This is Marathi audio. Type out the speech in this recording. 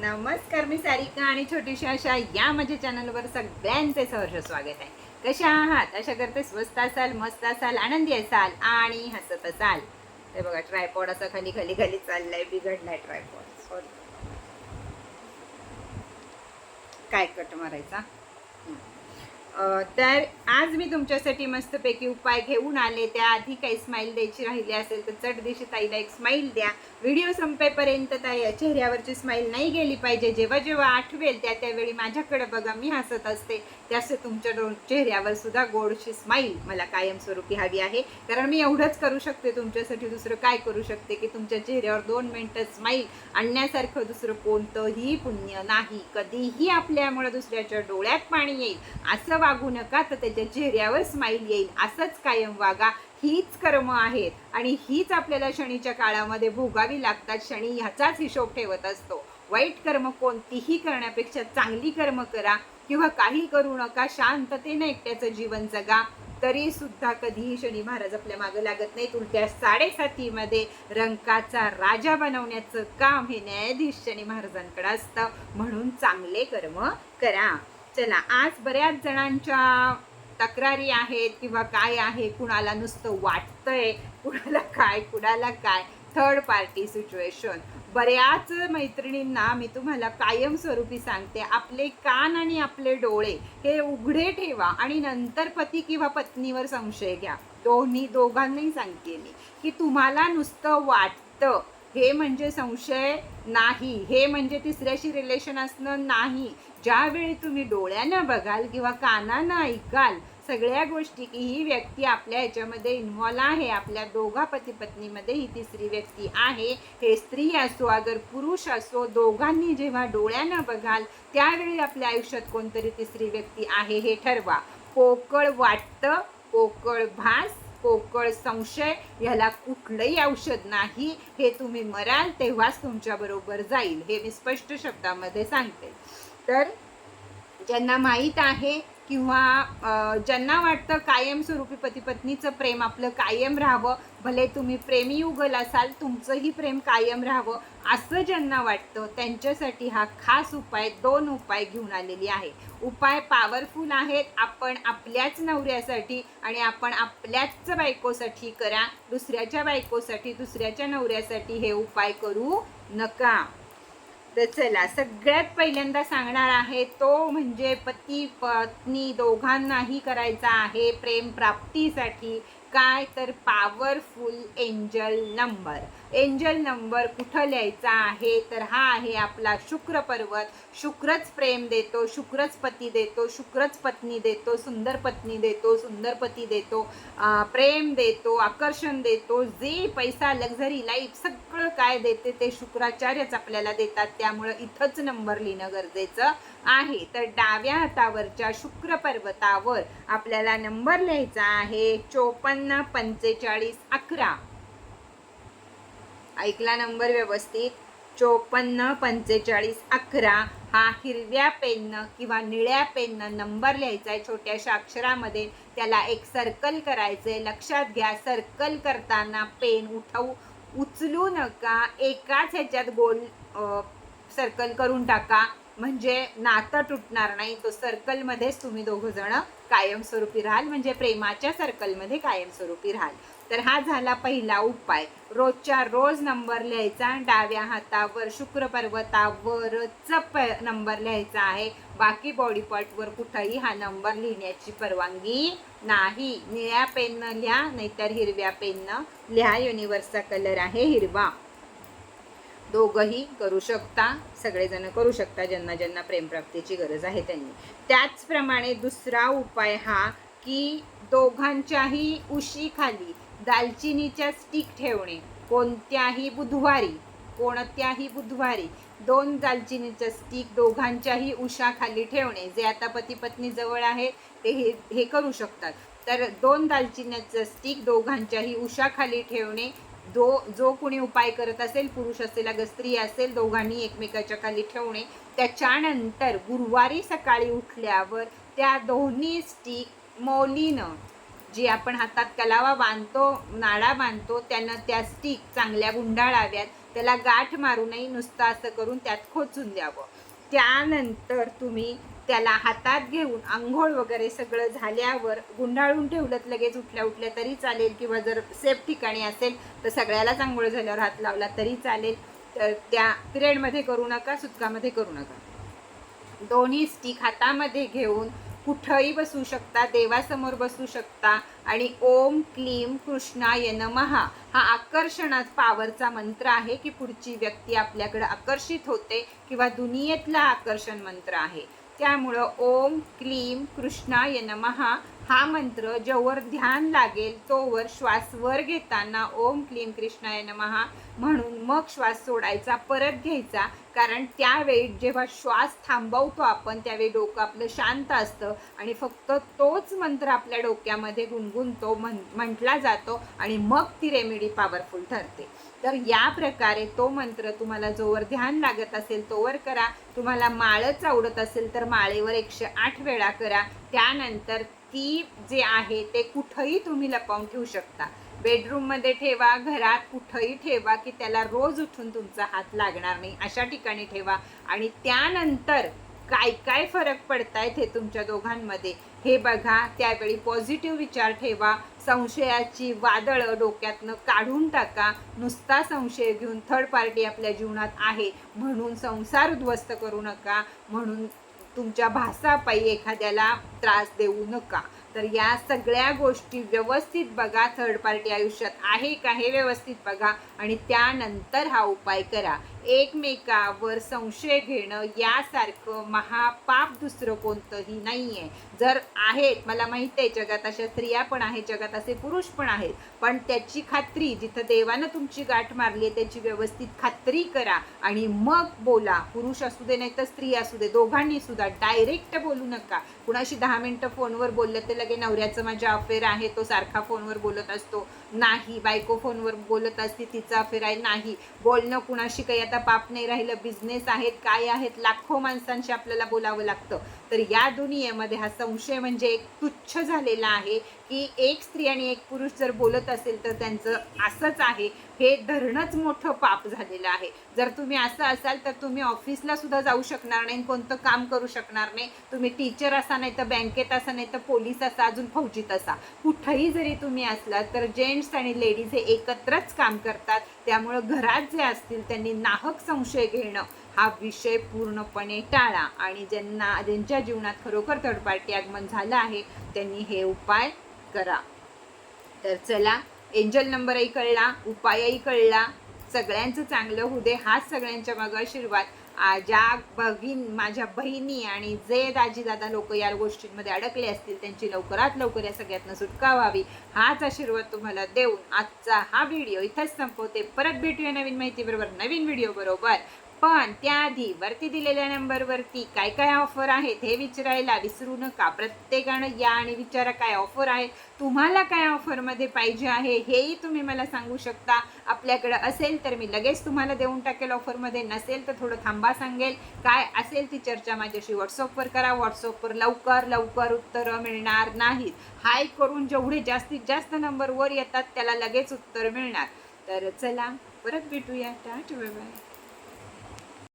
नमस्कार मी सारिका आणि छोटीशी अशा या माझ्या चॅनलवर सगळ्यांचे सहर्ष स्वागत आहे. कशा आहात? अशा करते स्वस्त असाल मस्त असाल आनंदी असाल आणि हसत असाल. ते बघा ट्रायपॉड असं खाली खाली खाली चाललाय बिघडलाय ट्रायपॉड सॉरी काय कट मारायचा? तर आज मी तुमच्यासाठी मस्तपैकी उपाय घेऊन आले. त्याआधी काही स्माईल द्यायची राहिली असेल तर चट दिशी ताईला एक स्माईल द्या. व्हिडिओ संपेपर्यंत ताई चेहऱ्यावरची स्माईल नाही गेली पाहिजे. जेव्हा जेव्हा आठवेल त्या त्यावेळी माझ्याकडे बघा मी हसत असते. त्याच तुमच्या डो चेहऱ्यावर सुद्धा गोडशी स्माईल मला कायमस्वरूपी हवी आहे. कारण मी एवढंच करू शकते. तुमच्यासाठी दुसरं काय करू शकते की तुमच्या चेहऱ्यावर दोन मिनटं स्माईल आणण्यासारखं दुसरं कोणतंही पुण्य नाही. कधीही आपल्यामुळे दुसऱ्याच्या डोळ्यात पाणी येईल. असं वागू नका तर त्याच्या चेहऱ्यावर स्माईल येईल. असंच कायम वागा. हीच कर्म आहेत आणि हीच आपल्याला शनीच्या काळामध्ये भोगावी लागतात. शनी ह्याचाच हिशोब ठेवत असतो. वाईट कर्म कोणतीही करण्यापेक्षा चांगली कर्म करा किंवा काही करू नका. शांततेने एकट्याचं जीवन जगा. तरी सुद्धा कधीही शनी महाराज आपल्या मागे लागत नाहीत. उलट्या साडेसातीमध्ये रंकाचा राजा बनवण्याचं काम हे न्यायाधीश शनी महाराजांकडे असतं. म्हणून चांगले कर्म करा. चला आज बऱ्याच जणांच्या तक्रारी आहेत किंवा काय आहे कुणाला नुसतं वाटतंय कुणाला काय कुणाला काय थर्ड पार्टी सिच्युएशन बऱ्याच मैत्रिणींना मी तुम्हाला कायमस्वरूपी सांगते आपले कान आणि आपले डोळे हे उघडे ठेवा आणि नंतर पती किंवा पत्नीवर संशय घ्या. दोन्ही दोघांनाही सांगते मी की तुम्हाला नुसतं वाटतं. हे म्हणजे संशय नाही. हे म्हणजे तिसऱ्याशी रिलेशन असणं नाही. ज्यावेळी तुम्ही डोळ्यानं बघाल किंवा कानानं ऐकाल सगळ्या गोष्टी की ही व्यक्ती आपल्या ह्याच्यामध्ये इन्व्हॉल्व आहे आपल्या दोघा पती पत्नीमध्ये ही तिसरी व्यक्ती आहे हे स्त्री असो अगर पुरुष असो दोघांनी जेव्हा डोळ्यानं बघाल त्यावेळी आपल्या आयुष्यात कोणतरी तिसरी व्यक्ती आहे हे ठरवा. पोकळ वाटतं पोकळ भास पोकळ संशय ह्याला कुठलंही औषध नाही हे तुम्ही मराल तेव्हाच तुमच्या बरोबर जाईल हे मी स्पष्ट शब्दामध्ये सांगते. तर ज्यांना माहीत आहे किंवा ज्यांना वाटतं कायमस्वरूपी पतीपत्नीचं प्रेम आपलं कायम राहावं भले तुम्ही प्रेमी युगल असाल तुमचंही प्रेम कायम राहावं असं ज्यांना वाटतं त्यांच्यासाठी हा खास उपाय दोन उपाय घेऊन आलेली आहे. उपाय पॉवरफुल आहेत आपण आपल्याच नवऱ्यासाठी आणि आपण आपल्याच बायकोसाठी करा दुसऱ्याच्या बायकोसाठी दुसऱ्याच्या नवऱ्यासाठी हे उपाय करू नका. तर चला सगळ्यात पहिल्यांदा सांगणार आहे तो म्हणजे पती पत्नी दोघांनाही करायचा आहे प्रेम प्राप्तीसाठी. काय तर powerful angel number angel number कुठं लिहायचा आहे? तर हा आहे आपला शुक्र पर्वत. शुक्रच प्रेम देतो शुक्रच पती देतो शुक्रच पत्नी देतो सुंदर पत्नी देतो सुंदर पती देतो प्रेम देतो आकर्षण देतो जे पैसा लक्झरी लाईफ सगळं काय देते ते शुक्राचार्यच आपल्याला देतात. त्यामुळं इथंच नंबर लिहिणं गरजेचं आहे. तर डाव्या हातावरच्या शुक्र पर्वतावर आपल्याला नंबर लिहायचा आहे. चोपन्न पंचेचाळीस अकरा. ऐकला नंबर व्यवस्थित. चोपन्न पंचेचाळीस अकरा. हा हिरव्या पेननं किंवा निळ्या पेननं नंबर लिहायचा आहे. छोट्याशा अक्षरामध्ये त्याला एक सर्कल करायचं आहे लक्षात घ्या सर्कल करताना पेन उठवू उचलू नका. एकाच ह्याच्यात गोल सर्कल करून टाका. म्हणजे नातं तुटणार नाही तो सर्कलमध्येच तुम्ही दोघं जण कायमस्वरूपी राहाल म्हणजे प्रेमाच्या सर्कलमध्ये कायमस्वरूपी राहाल. तर हा झाला पहिला उपाय. रोजच्या रोज नंबर लिहायचा डाव्या हातावर शुक्र पर्वतावरच प- नंबर लिहायचा आहे. बाकी बॉडी पार्टवर कुठंही हा नंबर लिहिण्याची परवानगी नाही. निळ्या पेननं लिहा नाहीतर हिरव्या पेननं लिहा. युनिवर्सचा कलर आहे हिरवा. दोघंही करू शकता सगळेजण करू शकता ज्यांना ज्यांना प्रेमप्राप्तीची गरज आहे त्यांनी. त्याचप्रमाणे दुसरा उपाय हा की दोघांच्याही उशीखाली दालचिनीच्या स्टिक ठेवणे. कोणत्याही बुधवारी कोणत्याही बुधवारी दोन दालचिनीच्या स्टिक दोघांच्याही उशाखाली ठेवणे जे आता पती पत्नी जवळ आहे ते हे हे करू शकतात. तर दोन दालचिन्याचं स्टिक दोघांच्याही उशाखाली ठेवणे जो जो कोणी उपाय करत असेल पुरुष असेल अगं स्त्री असेल दोघांनी एकमेकाच्या खाली ठेवणे त्याच्यानंतर गुरुवारी सकाळी उठल्यावर त्या दोन्ही स्टिक मौलीनं जी आपण हातात कलावा बांधतो नाडा बांधतो त्यानं त्या स्टिक चांगल्या गुंडाळाव्यात त्याला गाठ मारूनही नुसतं असं करून त्यात खोचून द्यावं. त्यानंतर तुम्ही त्याला हातात घेऊन आंघोळ वगैरे सगळं झाल्यावर गुंडाळून ठेवलं लगेच उठल्या उठल्या तरी चालेल. किंवा जर सेफ ठिकाणी असेल तर सगळ्यालाच आंघोळ झाल्यावर हात लावला तरी चालेल. तर त्या पिरियडमध्ये करू नका सुतकामध्ये करू नका. दोन्ही स्टिक हातामध्ये घेऊन कुठंही बसू शकता देवासमोर बसू शकता. आणि ओम क्लीम कृष्णाय नमहा हा आकर्षणात पावरचा मंत्र आहे की पुढची व्यक्ती आपल्याकडे आकर्षित होते किंवा दुनियेतला आकर्षण मंत्र आहे. त्यामुळं ओम क्लीम कृष्णाय नमहा हा मंत्र जोवर ध्यान लागेल तोवर श्वास वर घेताना ओम क्लीम कृष्णाय नमहा म्हणून मग श्वास सोडायचा परत घ्यायचा. कारण त्यावेळी जेव्हा श्वास थांबवतो आपण त्यावेळी डोकं आपलं शांत असतं आणि फक्त तोच मंत्र आपल्या डोक्यामध्ये गुणगुणतो म्हण म्हटला जातो आणि मग ती रेमेडी पॉवरफुल ठरते. तर या प्रकारे तो मंत्र तुम्हाला जोवर ध्यान लागत असेल तोवर करा. तुम्हाला माळच आवडत असेल तर माळेवर एकशे आठ वेळा करा. त्यानंतर ती जे आहे ते कुठंही तुम्ही लपवून ठेवू शकता. बेडरूममध्ये ठेवा घरात कुठंही ठेवा की त्याला रोज उठून तुमचा हात लागणार नाही. अशा ठिकाणी ठेवा. आणि त्यानंतर काय काय फरक पडतायत हे तुमच्या दोघांमध्ये? हे बघा त्यावेळी पॉझिटिव्ह विचार ठेवा. संशयाची वादळं डोक्यातनं काढून टाका. नुसता संशय घेऊन थर्ड पार्टी आपल्या जीवनात आहे. म्हणून संसार उद्ध्वस्त करू नका. म्हणून तुमच्या भासापायी एखाद्याला त्रास देऊ नका. तर या सगळ्या गोष्टी व्यवस्थित बघा. थर्ड पार्टी आयुष्यात आहे का हे व्यवस्थित बघा. आणि त्यानंतर हा उपाय करा. एकमेकावर संशय घेणं यासारखं महापाप दुसरं कोणतंही नाही आहे जर आहेत मला माहिती आहे जगात अशा स्त्रिया पण आहेत जगात असे पुरुष पण आहेत. पण त्याची खात्री जिथं देवानं तुमची गाठ मारली आहे त्याची व्यवस्थित खात्री करा आणि मग बोला. पुरुष असू दे नाही तर स्त्री असू दे दोघांनी सुद्धा डायरेक्ट बोलू नका. कुणाशी दहा मिनटं फोनवर बोललं ते लगे नवऱ्याचं माझ्या अफेअर आहे तो सारखा फोनवर बोलत असतो. नाही बायको फोनवर बोलत असते तिचा अफेअर आहे नाही. बोलणं कुणाशी काही आता पाप नाही राहिलं बिझनेस आहेत काय आहेत लाखो माणसांशी आपल्याला बोलावं लागतं. तर या दुनियेमध्ये हा संशय म्हणजे एक तुच्छ झालेला आहे. की एक स्त्री आणि एक पुरुष जर बोलत असेल तर त्यांचं असंच आहे. हे धरणंच मोठं पाप झालेलं आहे. जर तुम्ही असं असाल तर तुम्ही ऑफिसला सुद्धा जाऊ शकणार नाही कोणतं काम करू शकणार नाही. तुम्ही टीचर असा नाही तर बँकेत असा नाही तर पोलीस असा अजून फौजीत असा. कुठंही जरी तुम्ही असलात तर जेंट्स आणि लेडीज हे एकत्रच काम करतात. त्यामुळं घरात जे असतील त्यांनी नाहक संशय घेणं हा विषय पूर्णपणे टाळा. आणि ज्यांना ज्यांच्या जीवनात खरोखर थर्ड पार्टी आगमन झालं आहे त्यांनी हे उपाय करा. तर चला एंजल नंबरही कळला उपायही कळला. सगळ्यांचं चांगलं होऊ दे हाच सगळ्यांच्या मागं आशीर्वाद. ज्या भगिन माझ्या बहिणी आणि जे दाजी दादा लोक या गोष्टींमध्ये अडकले असतील त्यांची लवकरात लवकर या सगळ्यातनं सुटका व्हावी हाच आशीर्वाद तुम्हाला देऊन आजचा हा व्हिडिओ इथंच संपवते. परत भेटूया नवीन माहिती बरोबर नवीन व्हिडिओ बरोबर. पण त्याआधी वरती दिलेल्या नंबरवरती काय काय ऑफर आहेत हे विचारायला विसरू नका. प्रत्येकानं या आणि विचारा काय ऑफर आहे तुम्हाला काय ऑफरमध्ये पाहिजे आहे हेही तुम्ही मला सांगू शकता. आपल्याकडं असेल तर मी लगेच तुम्हाला देऊन टाकेल ऑफरमध्ये नसेल तर थोडं थांबा सांगेल. काय असेल ती चर्चा माझ्याशी व्हॉट्सअपवर करा. व्हॉट्सअपवर लवकर लवकर उत्तरं मिळणार नाहीत. हाय करून जेवढे जास्तीत जास्त नंबर वर येतात त्याला लगेच उत्तर मिळणार. तर चला परत भेटूया. टाट बाय